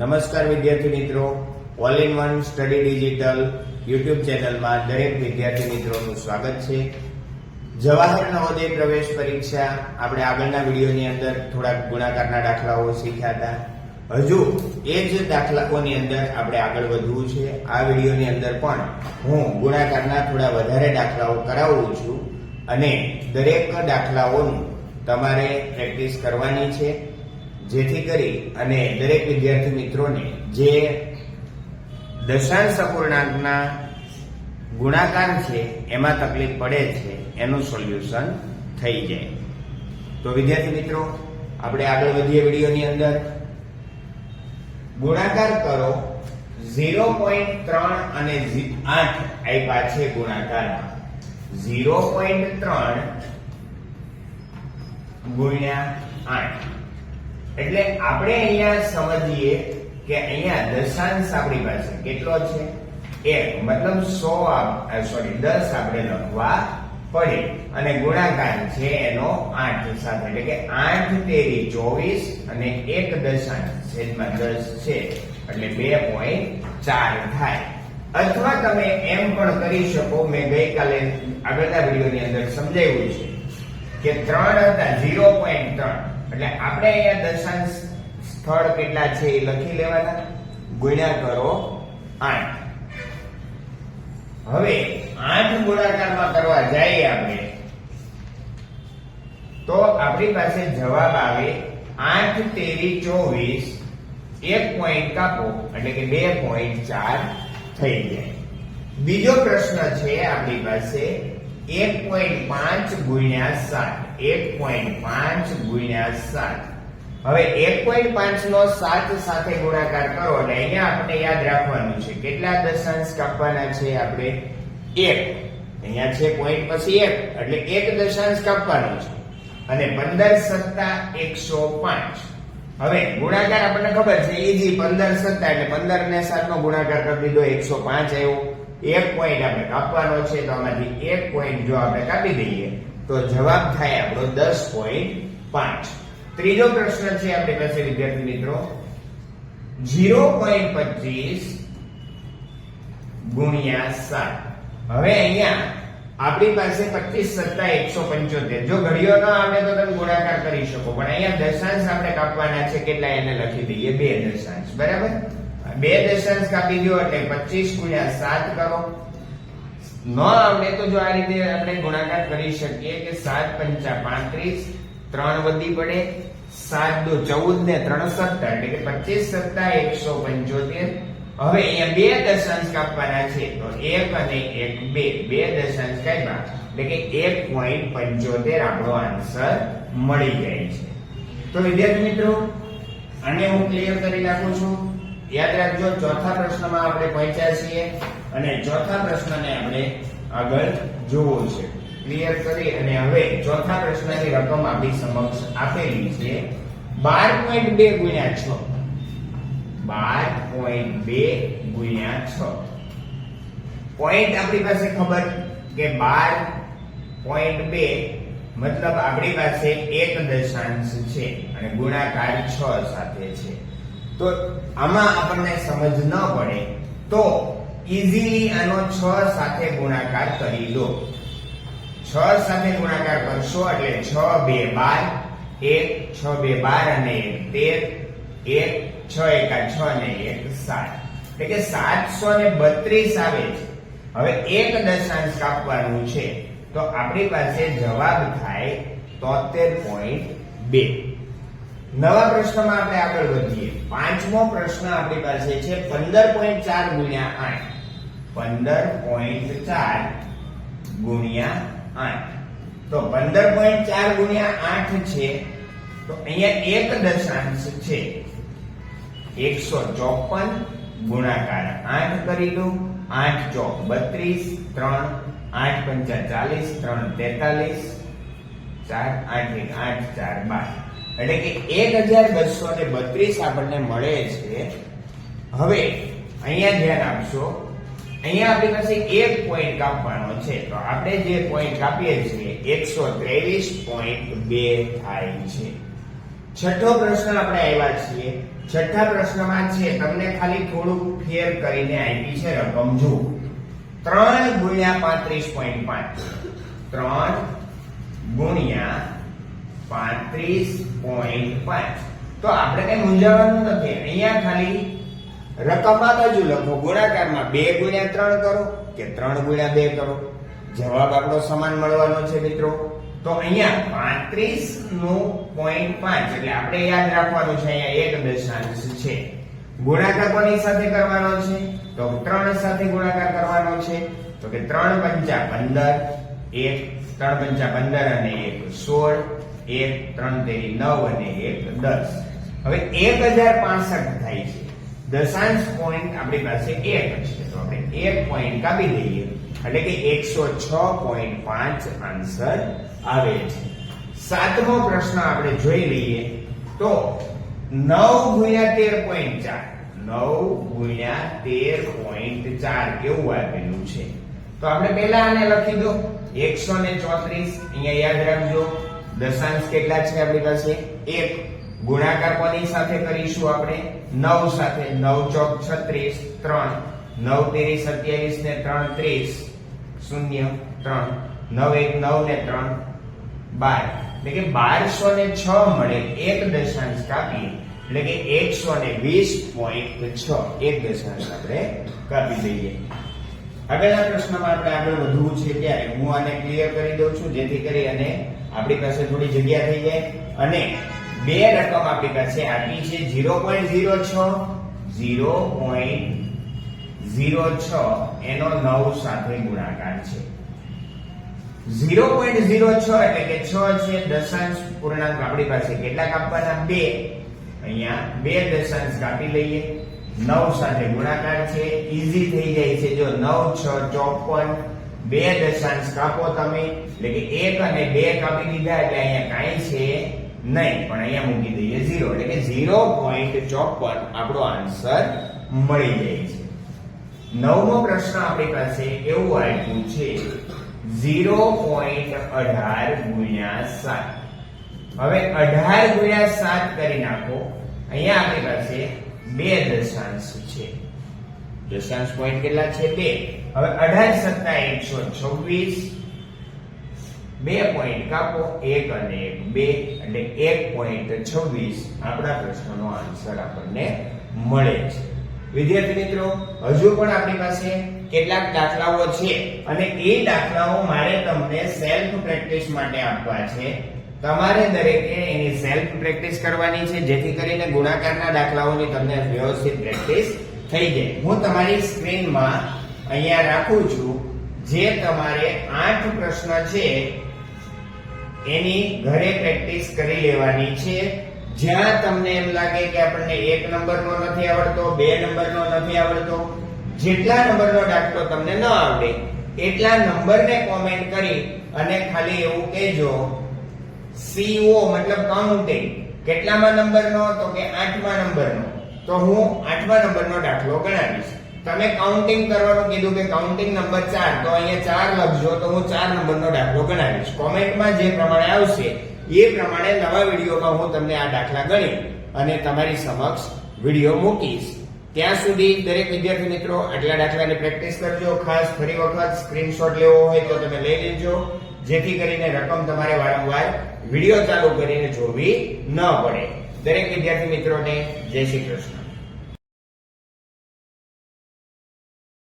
નમસ્કાર વિદ્યાર્થી મિત્રો. All in one study digital YouTube ચેનલમાં દરેક વિદ્યાર્થી મિત્રોનું સ્વાગત છે. જવાહર નવોદય પ્રવેશ પરીક્ષા આપણે આગળના વિડીયોની અંદર થોડાક ગુણાકારના દાખલાઓ શીખ્યા હતા. હજુ એ જ દાખલાઓની અંદર આપણે આગળ વધવું છે. આ વિડીયોની અંદર પણ હું ગુણાકારના થોડા વધારે દાખલાઓ કરાવું છું અને દરેક દાખલાઓનું તમારે પ્રેક્ટિસ કરવાની છે. જેથી કરી અને દરેક વિદ્યાર્થી મિત્રોને જે દશાંશ અપૂર્ણાંકના ગુણાકાર છે, એમાં તકલીફ પડે છે, એનું સોલ્યુશન થઈ જાય. તો વિદ્યાર્થી મિત્રો, આપણે આગળ વધીએ વિડીયોની અંદર. ગુણાકાર કરો ઝીરો પોઈન્ટ ત્રણ અને આઠ આપ્યા છે ગુણાકારમાં. ઝીરો પોઈન્ટ ત્રણ ગુણ્યા આઠ. એટલે આપણે અહીંયા સમજીએ કે અહીંયા દશાંશ આપણી પાસે કેટલો છે? એક, મતલબ સો સોરી દસ આપણે લખવા પડે. અને ગુણાકાર છે એનો આઠ સાથે. એટલે કે આઠ તેરી ચોવીસ અને એક દશાંશ. છેદમાં દસ છે. એટલે બે પોઈન્ટ ચાર થાય. અથવા તમે એમ પણ કરી શકો, મેં ગઈકાલે આગળના વિડીયોની અંદર સમજાવ્યું છે કે ત્રણ હતા, ઝીરો પોઈન્ટ ત્રણ. એટલે આપણે અહીંયા દશાંશ સ્થળ કેટલા છે એ લખી લેવાના. ગુણ્યા કરો આઠ. હવે આઠ ગુણાકારમાં કરવા જઈએ આપણે, તો આપણી પાસે જવાબ આવે આઠ તેરી ચોવીસ, એક પોઈન્ટ કાપો, એટલે કે બે પોઈન્ટ ચાર થઈ જાય. બીજો પ્રશ્ન છે આપણી પાસે, એક પોઈન્ટ પાંચ ગુણ્યા સાત. એક પોઈન્ટ પાંચ ગુણ્યા સાત. હવે એક પોઈન્ટ પાંચ નો સાત સાથે ગુણાકાર કરો એટલે અહીંયા આપણે યાદ રાખવાનું છે. કેટલા દશાંશ કાપવાના છે આપણે? એક. અહીંયા છે પોઈન્ટ પછી એક. એટલે એક દશાંશ કાપવાનો છે. અને પંદર સત્તા એકસો પાંચ. હવે ગુણાકાર આપણને ખબર છે ઈજી પંદર સત્તા એટલે પંદર ને સાત નો ગુણાકાર કરી દીધો, એકસો પાંચ આવ્યો. એક પોઈન્ટ આપણે કાપવાનો છે, તો આમાંથી એક પોઈન્ટ જો આપણે કાપી દઈએ તો જવાબ થાય આપણો દસ પોઈન્ટ પાંચ. ત્રીજો પ્રશ્ન છે આપણી પાસે, વિદ્યાર્થી મિત્રો. ઝીરો પોઈન્ટ પચીસ ગુણ્યા સાત. હવે અહીંયા આપણી પાસે પચીસ સત્તા એકસો પંચોતેર. જો ઘડીઓ ન આવે તો તમે ગુણાકાર કરી શકો, પણ અહીંયા દશાંશ આપણે કાપવાના છે, કેટલા એને લખી દઈએ? બે દશાંશ. બરાબર? બે દશાંશ કાપી દો એટલે પચીસ ગુણ્યા સાત કરો. ન આવડે તો જો આ રીતે આપણે ગુણાકાર કરી શકીએ કે સાત પંચા પાંત્રીસ, ત્રણ વધી પડે, સાત દો ચૌદ ને ત્રણ સત્તર, એટલે કે પચીસ સત્તા એકસો પંચોતેર. હવે અહીંયા બે દશાંશ કાપવાના છે, તો એક અને એક બે બે દશાંશ કાપ્યા. એટલે કે એક પોઈન્ટ પંચોતેર આપણો આન્સર મળી જાય છે. તો વિદ્યાર્થી મિત્રો, આને હું ક્લિયર કરી નાખું છું. યાદ રાખજો, ચોથા પ્રશ્નમાં આપણે પહોંચ્યા છીએ. અને ચોથા પ્રશ્નને આપણે આગળ જોવો છે. ક્લિયર કરી અને હવે ચોથા પ્રશ્નની રકમ આપણી સમક્ષ આપેલી છે. બાર પોઈન્ટ બે ગુણ્યા છ. બાર પોઈન્ટ બે ગુણ્યા છ. પોઈન્ટ આપણી પાસે ખબર કે બાર પોઈન્ટ બે મતલબ આપણી પાસે એક દશાંશ છે અને ગુણાકાર છ સાથે છે. તો આમાં આપણને સમજ ન પડે તો ઈઝીલી આનો છ સાથે ગુણાકાર કરી લો. છ સાથે ગુણાકાર કરશો એટલે છ બે બાર, એક, છ બે બાર અને એક તેર, એક, છ એકા છ ને એક સાત. એટલે કે સાતસો ને બત્રીસ આવે છે. હવે એક દશાંશ કાપવાનું છે. તો આપણી પાસે જવાબ થાય તોતેર પોઈન્ટ બે. નવા પ્રશ્નમાં આપણે આગળ વધીએ. પાંચમો પ્રશ્ન આપણી પાસે છે પંદર પોઈન્ટ ચાર ગુણ્યા આઠ. પંદર પોઈન્ટ ચાર ગુણ્યા આઠ. તો પંદર પોઈન્ટ ચાર ગુણ્યા આઠ છે, તો અહીંયા એક દશાંશ છે. એકસો ચોપન ગુણાકાર આઠ કરી દો આઠ ચોક બત્રીસ, ત્રણ. આઠ પંચા ચાલીસ, ત્રણ તેતાલીસ. ચાર, આઠ એક, આઠ ચાર, બાર. એટલે કે એક હજાર બસો ને બત્રીસ આપણને મળે છે. હવે અહીંયા ધ્યાન આપશો અહીંયા આપણી પાસે એક પોઈન્ટ કાપવાનો છે. તો આપણે જે પોઈન્ટ કાપીએ છીએ, એકસો ત્રેવીસ પોઈન્ટ બે થાય છે. છઠ્ઠો પ્રશ્ન આપણે આવ્યા છીએ. છઠ્ઠા પ્રશ્નમાં છે, તમને ખાલી થોડુંક ફેર કરીને આપી છે રકમ. જુઓ. ત્રણ ગુણ્યા પાંત્રીસ પોઈન્ટ પાંચ. ત્રણ ગુણ્યા પાંત્રીસ પોઈન્ટ પાંચ. તો આપણે કઈ મૂંઝાવાનું નથી. અહીંયા ખાલી રકમમાં બાજુ લખો, ગુણાકારમાં બે ગુણ્યા ત્રણ કરો કે ત્રણ ગુણ્યા બે કરો? જવાબ આપણો સમાન મળવાનો છે, મિત્રો. તો અહીંયા પાંત્રીસનું પોઈન્ટ પાંચ, એટલે આપણે યાદ રાખવાનું છે, અહીંયા એક દશાંશ છે. ગુણાકાર કોની સાથે કરવાનો છે? તો ત્રણ સાથે ગુણાકાર કરવાનો છે. તો કે ત્રણ પંચા પંદર, એક ત્રણ પંચા પંદર અને એક સોળ, એક ત્રણ તેરી નવ અને એક દસ. હવે એક હજાર પાસઠ થાય છે. દશાંશ પોઈન્ટ આપણી પાસે એક છે. તો આપણે એક પોઈન્ટ કાપી દઈએ એટલે કે એકસો છ પોઈન્ટ પાંચ આન્સર આવે છે. સાતમો પ્રશ્ન આપણે જોઈ લઈએ. તો નવ ગુણ્યા તેર પોઈન્ટ ચાર. નવ ગુણ્યા તેર પોઈન્ટ ચાર કેવું આપેલું છે? તો આપણે પહેલા આને લખી દો. એકસો ને ચોત્રીસ, અહીંયા યાદ રાખજો. દશાંશ કેટલા છે આપણી પાસે? એક. ગુણાકાર કોની સાથે કરીશું આપણે. નવ સાથે નવ ચોક છત્રીસ, ત્રણ. નવ તેરી સત્યાવીસ ને ત્રણ ત્રીસ. શૂન્ય, ત્રણ. નવ એક, નવ ને ત્રણ. બાર. એટલે કે બારસો ને છ મળે એક દશાંશ કાપીએ. એટલે કે એકસો ને વીસ પોઈન્ટ છ. એક દશાંશ આપણે કાપી દઈએ. આગળના પ્રશ્નમાં આપણે આગળ વધવું છે ત્યારે હું આને ક્લિયર કરી દઉં છું, જેથી કરી અને આપણી પાસે થોડી જગ્યા થઈ જાય. અને બે રકમ આપણી પાસે આપી છે 0.06 0.06 એનો 9 સાથે ગુણાકાર છે. 0.06 એટલે કે 6 છે દશાંશ પૂર્ણાંક આપણી પાસે કેટલા કાપવાના બે. અહીંયા બે દશાંશ કાપી લઈએ. 9 સાથે ગુણાકાર છે. ઈઝી થઈ જાય છે. જો 9 6 54 બે દશાંશ કાપો તમે. એટલે કે એક અને બે કાપી દીધા એટલે અહીંયા કાંઈ છે નહીં, પણ અહીંયા મૂકી દઈએ ઝીરો. એટલે કે 0.54 આપણો આન્સર મળી જાય છે. નવમો પ્રશ્ન આપણી પાસે એવું આપ્યું છે. 0.18 ગુણ્યા સાત. હવે 18 ગુણ્યા સાત કરી નાખો. અહીંયા આપણી પાસે બે દશાંશ છે. દશાંશ પોઈન્ટ કેટલા છે? બે. હવે 18 સત્તા 126 બે પોઈન્ટ કાપો, એક અને એક. બે એટલે એક પોઈન્ટ છવ્વીસ આપણા પ્રશ્નનો આન્સર આપણને મળે છે. વિદ્યાર્થી મિત્રો, હજુ પણ આપણી પાસે કેટલાક દાખલાઓ છે અને એ દાખલાઓ મારે તમને સેલ્ફ પ્રેક્ટિસ માટે આપવા છે. તમારે દરેકે એની સેલ્ફ પ્રેક્ટિસ કરવાની છે, જેથી કરીને ગુણાકારના દાખલાઓની તમને વ્યવસ્થિત પ્રેક્ટિસ થઈ જાય. હું તમારી સ્ક્રીનમાં અહીંયા રાખું છું, જે તમારે આઠ પ્રશ્ન છે એની ઘરે પ્રેક્ટિસ કરી લેવાની છે. જ્યાં તમને એમ લાગે કે આપણને એક નંબરનો નથી આવડતો, બે નંબરનો નથી આવડતો, જેટલા નંબરનો દાખલો તમને ન આવડે, એટલા નંબરને કોમેન્ટ કરી અને ખાલી એવું કહેજો, સીઓ મતલબ કાઉન્ટિંગ કેટલામાં નંબરનો? તો કે આઠમા નંબરનો. તો હું આઠમા નંબરનો દાખલો ગણાવીશ. તમે કાઉન્ટિંગ કરવાનું કીધું કે કાઉન્ટિંગ નંબર ચાર, તો અહીંયા ચાર લખજો, તો હું ચાર નંબરનો દાખલો ગણાવીશ. કોમેન્ટમાં જે પ્રમાણે આવશે, એ પ્રમાણે નવા વિડીયોમાં હું તમને આ દાખલા ગણી અને તમારી સમક્ષ વીડિયો મૂકીશ. ત્યાં સુધી દરેક વિદ્યાર્થી મિત્રો, આટલા દાખલાની પ્રેક્ટિસ કરજો. ખાસ ફરી વખત સ્ક્રીનશોટ લેવો હોય તો તમે લઈ લેજો. જેથી કરીને રકમ તમારે વારંવાર વીડિયો ચાલુ કરીને જોવી ન પડે. દરેક વિદ્યાર્થી મિત્રોને જય શ્રી કૃષ્ણ.